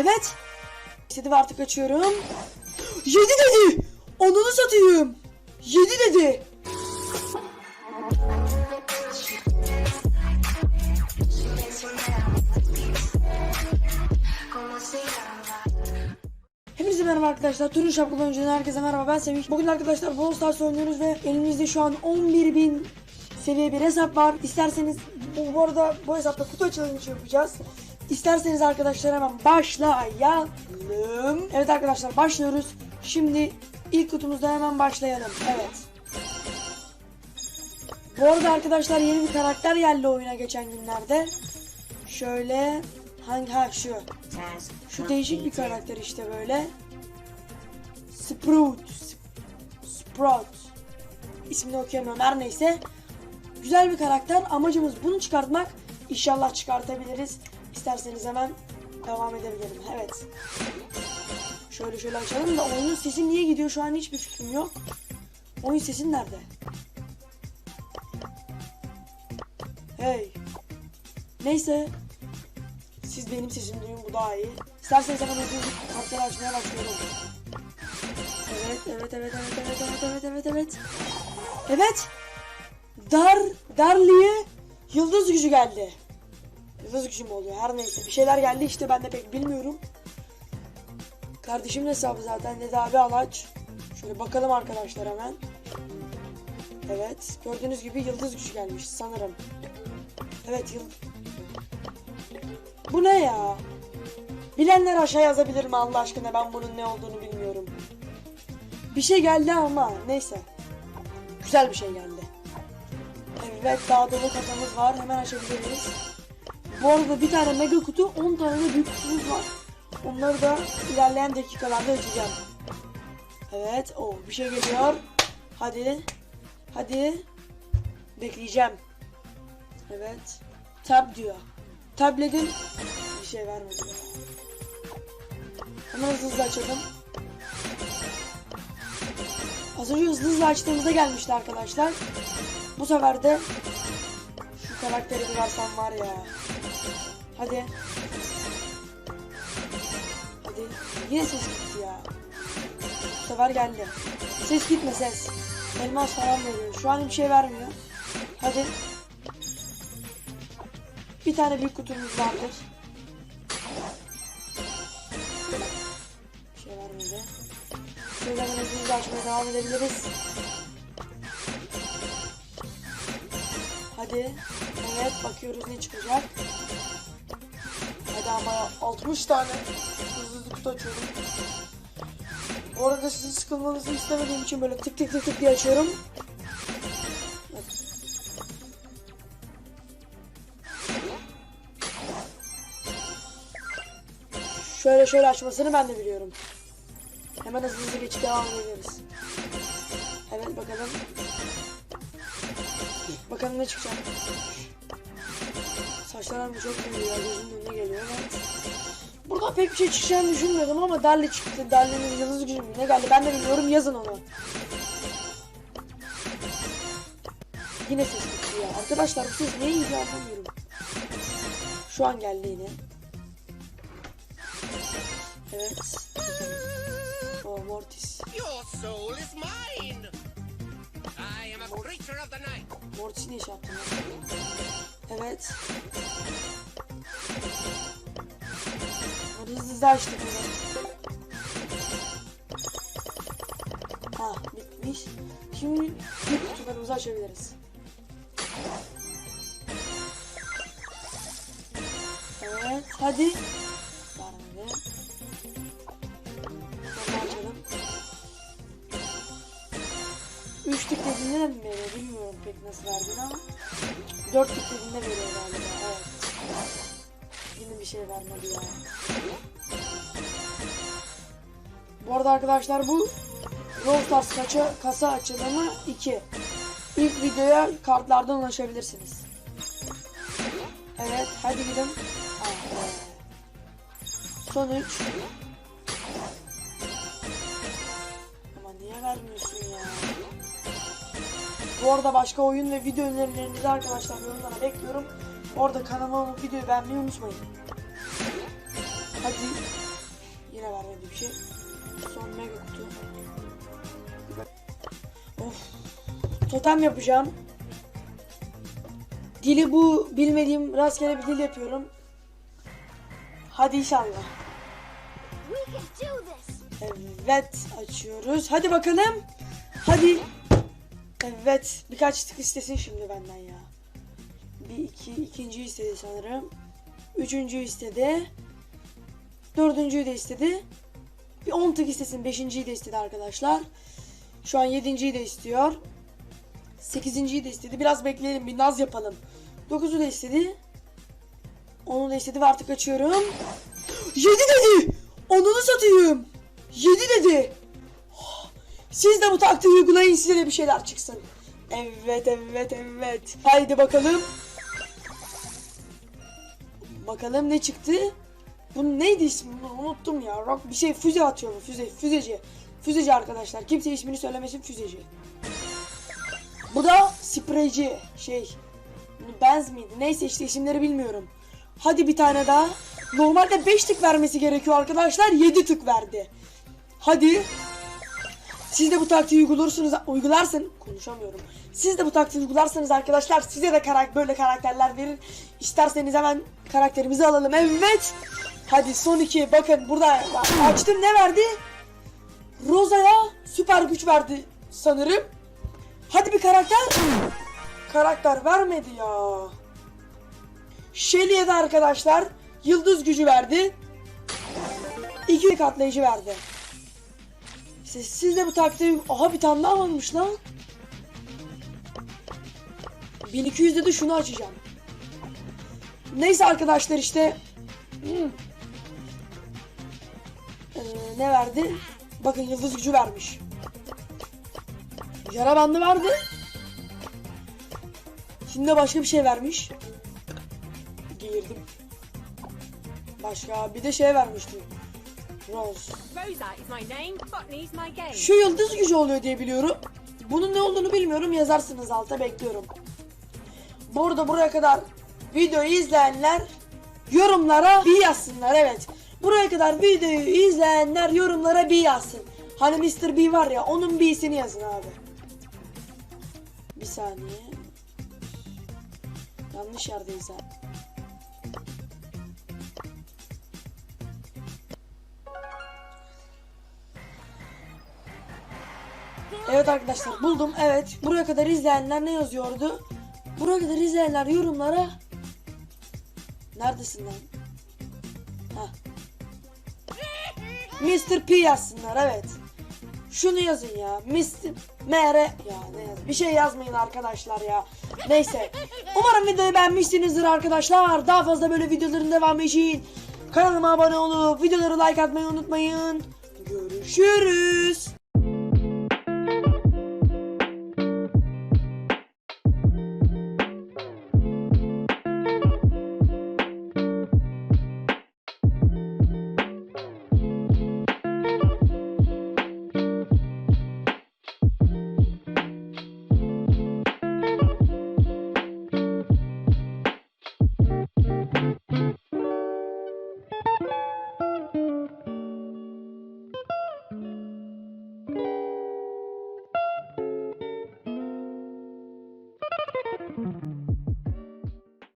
Evet. İstedi artık açıyorum. Yedi dedi. Onunu satayım. Yedi dedi. Hepinize merhaba arkadaşlar. Turun Şapkalı önceden herkese merhaba. Ben Semih. Bugün arkadaşlar Brawl Stars oynuyoruz ve elimizde şu an 11.000 seviye bir hesap var. İsterseniz bu, bu arada bu hesapta kutu açılımı yapacağız. İsterseniz arkadaşlar hemen başlayalım. Evet arkadaşlar başlıyoruz. Şimdi ilk kutumuzda hemen başlayalım. Evet. Bu arada arkadaşlar yeni bir karakter geldi oyuna geçen günlerde. Şöyle hangi ha şu. Şu değişik bir karakter işte böyle. Sprout. Sprout. İsmini okuyamıyorum her neyse. Güzel bir karakter. Amacımız bunu çıkartmak. İnşallah çıkartabiliriz. İsterseniz hemen devam edebilirim. Evet. Şöyle şöyle açalım da oyunun sesi niye gidiyor şu an hiçbir fikrim yok. Oyun sesin nerede? Hey. Neyse. Siz benim sesimi duyun bu daha iyi. İsterseniz hemen ödül kartları açmaya başlayalım. Evet, evet, evet, evet, evet, evet, evet, evet, evet. Evet. Dar, Darli'ye yıldız gücü geldi. Yıldız gücü mü oluyor? Her neyse. Bir şeyler geldi işte ben de pek bilmiyorum. Kardeşimin hesabı zaten dedi abi alaç. Şöyle bakalım arkadaşlar hemen. Evet. Gördüğünüz gibi yıldız gücü gelmiş sanırım. Evet yıldız. Bu ne ya? Bilenler aşağı yazabilir mi Allah aşkına ben bunun ne olduğunu bilmiyorum. Bir şey geldi ama neyse. Güzel bir şey geldi. Evet daha dolu kasamız var hemen açabiliriz. Bu arada bir tane mega kutu 10 tane de büyük kutumuz var. Onları da ilerleyen dakikalarda açacağım. Evet o bir şey geliyor. Hadi. Hadi. Bekleyeceğim. Evet. Tab diyor. Tabletin bir şey vermedi. Hemen hızlı hızlı açalım. Az önce hızlı hızlı açtığımızda gelmişti arkadaşlar. Bu sefer de şu karakteri versem var ya. Hadi. Hadi. Yine ses gitti ya. Bu sefer geldi. Ses gitme ses. Elmas falan veriyor. Şu an bir şey vermiyor. Hadi. Bir tane büyük kutumuz vardır. Bir şey vermedi. Hemen hızlı açmaya devam edebiliriz. Hadi. Evet bakıyoruz ne çıkacak. Hadi ama 60 tane hızlı kutu açıyorum. Bu arada sizin sıkılmanızı istemediğim için böyle tık tık tık tık diye açıyorum. Şöyle şöyle açmasını ben de biliyorum. Hemen hızlı hızlı geçip devam ederiz. Evet bakalım. Bakalım ne çıkacak. Saçlarım çok ya gözümün önüne geliyor evet. Burada pek bir şey çıkacağını düşünmüyordum ama Darli çıktı. Darli'nin yıldız gücü ne geldi ben de bilmiyorum yazın onu. Yine ses gitti ya. Arkadaşlar bu ses niye gidiyor anlamıyorum. Şu an geldi yine. Evet. O Mortis. Your soul is mine. I am a creature of the night. Mortis ne iş yaptın? Evet. Hadi hızlı hızlı açtık bunu. Ha bitmiş. Şimdi büyük kutularımızı açabiliriz. Evet hadi. Dediğinde de mi veriyor? Bilmiyorum pek nasıl verdiğini ama. Dört tık dediğinde veriyor galiba evet. Yine bir şey vermedi ya. Bu arada arkadaşlar bu Brawl Stars kaça, kasa açılımı 2 İlk videoya kartlardan ulaşabilirsiniz. Evet hadi gidelim. Ah. Son 3 Ama niye vermiyorsun bu arada başka oyun ve video önerilerinizi arkadaşlar yorumlara bekliyorum. Orada kanalıma videoyu beğenmeyi unutmayın. Hadi. 2. Son mega kutu. Of. Totem yapacağım. Dili bu bilmediğim rastgele bir dil yapıyorum. Hadi inşallah. Evet açıyoruz. Hadi bakalım. Hadi. Evet birkaç tık istesin şimdi benden ya. Bir iki ikinciyi istedi sanırım. Üçüncüyü istedi. Dördüncüyü de istedi. Bir on tık istesin. Beşinciyi de istedi arkadaşlar. Şu an yedinciyi de istiyor. Sekizinciyi de istedi. Biraz bekleyelim bir naz yapalım. Dokuzu da istedi. Onu da istedi ve artık açıyorum. Yedi dedi. Onunu satayım. Yedi dedi. Siz de bu taktiği uygulayın size de bir şeyler çıksın. Evet evet evet. Haydi bakalım. Bakalım ne çıktı? Bu neydi ismi? Unuttum ya. Rock bir şey füze atıyor bu füze. Füzeci. Füzeci arkadaşlar. Kimse ismini söylemesin füzeci. Bu da spreyci. Şey. Benz miydi? Neyse işte isimleri bilmiyorum. Hadi bir tane daha. Normalde 5 tık vermesi gerekiyor arkadaşlar. 7 tık verdi. Hadi. Siz de bu taktiği uygularsanız, uygularsın, konuşamıyorum. Siz de bu taktiği uygularsanız arkadaşlar size de karak böyle karakterler verir. İsterseniz hemen karakterimizi alalım. Evet. Hadi son iki. Bakın burada açtım ne verdi? Rosa'ya süper güç verdi sanırım. Hadi bir karakter. Karakter vermedi ya. Shelly'e de arkadaşlar yıldız gücü verdi. İki katlayıcı verdi. Siz, siz de bu taktiği... Aha bir tane daha varmış lan. 1200'de de şunu açacağım. Neyse arkadaşlar işte. Hmm. Ee, ne verdi? Bakın yıldız gücü vermiş. Yara bandı verdi. Şimdi de başka bir şey vermiş. Giyirdim. Başka bir de şey vermişti. Şu yıldız gücü oluyor diye biliyorum. Bunun ne olduğunu bilmiyorum. Yazarsınız alta bekliyorum. Burada buraya kadar videoyu izleyenler yorumlara bir yazsınlar. Evet. Buraya kadar videoyu izleyenler yorumlara bir yazsın. Hani Mr. B var ya onun B'sini yazın abi. Bir saniye. Yanlış yerdeyiz ha. Evet arkadaşlar buldum. Evet. Buraya kadar izleyenler ne yazıyordu? Buraya kadar izleyenler yorumlara Neredesin lan? Hah. Mr. P yazsınlar evet. Şunu yazın ya. Mr. MR ya ne yaz? Bir şey yazmayın arkadaşlar ya. Neyse. Umarım videoyu beğenmişsinizdir arkadaşlar. Daha fazla böyle videoların devamı için kanalıma abone olup videoları like atmayı unutmayın. Görüşürüz.